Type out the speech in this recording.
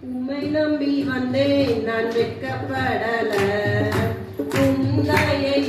உமை நம்பி வந்தேன் நான் வெட்கப்படல. உந்தையை